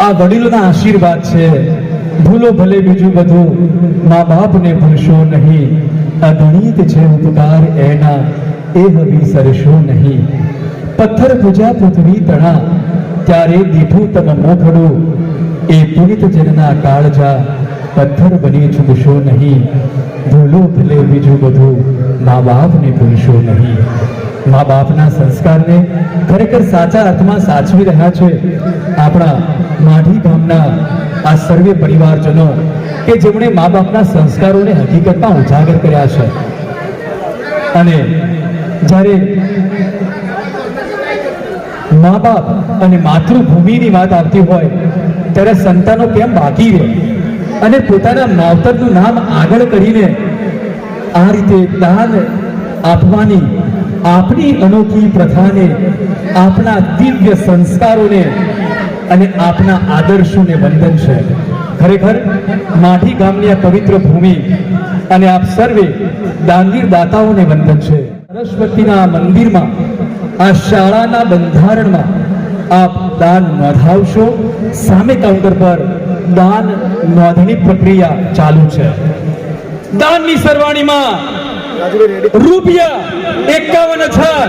આ વડીલોના આશીર્વાદ છે. ભૂલો ભલે બીજું બધું મા બાપને ભૂલશો નહીં. અગણિત છે ઉપકાર, એના એ હવી સરશો નહીં. પથ્થર પૂજા પૃથ્વી તણા, ત્યારે દીઠું તમ મોખડું એ પુનિત જનના કાળજા પથ્થર બની ચૂકશો નહીં. ભૂલો ભલે બીજું બધું મા બાપને ભૂલશો નહીં. મા બાપના સંસ્કારને ખરેખર સાચા અર્થમાં સાચવી રહ્યા છે. આપણા માઢી ગામના આ સર્વે પરિવારજનો કે જેમણે મા બાપના સંસ્કારોને હકીકતમાં ઉજાગર કર્યા છે. અને જ્યારે મા બાપ અને માતૃભૂમિની વાત આવતી હોય, ત્યારે સંતાનો કેમ બાકી રહે? અને પોતાના માવતરનું નામ આગળ કરીને આ રીતે દાન આપવાની આપની અનોખી પ્રથાને આપના દિવ્ય સંસ્કારોને અને આપના આદર્શોને વંદન છે. ખરેખર, માઠી ગામની આ પવિત્ર ભૂમિ અને આપ સર્વે દાનવીર દાતાઓને વંદન છે. સરસ્વતીના આ મંદિરમાં, આ શાળાના બંધારણમાં આપ દાન નોંધાવશો. સામે કાઉન્ટર પર દાન નોંધણી પ્રક્રિયા ચાલુ છે. દાનની સરવાણીમાં રૂપિયા એકાવન હજાર.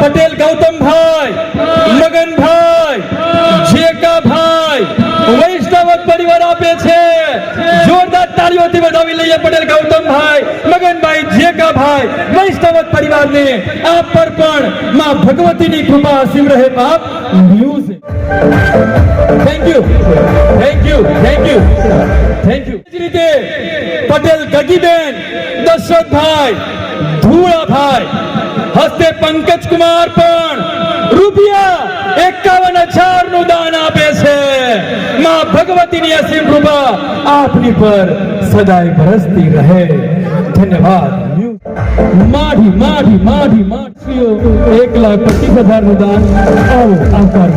પટેલ ગૌતમભાઈ, મગનભાઈ જેકાભાઈ વૈષ્ણવ પરિવાર આપે છે. જોરદાર તાળીઓથી વધાવી લઈએ પટેલ ગૌતમભાઈ, મગનભાઈ જેકાભાઈ વૈષ્ણવ પરિવારને. આપ પર પણ માં ભગવતીની કૃપા અસીમ રહે બાપ. News thank you thank you thank you thank you Patel Gagiben, Dashrathbhai, Dhulabhai, હસ્તે પંકજકુમાર પણ રૂપિયા એકાવન હજારનું દાન આપે છે. માં ભગવતીની અસીમ કૃપા આપની પર સદાય ભરસતી રહે. ધન્યવાદ. માઢી માઢી માઢી માઠીઓ એક લાખ પચીસ હજારનું દાન આવો આવકાર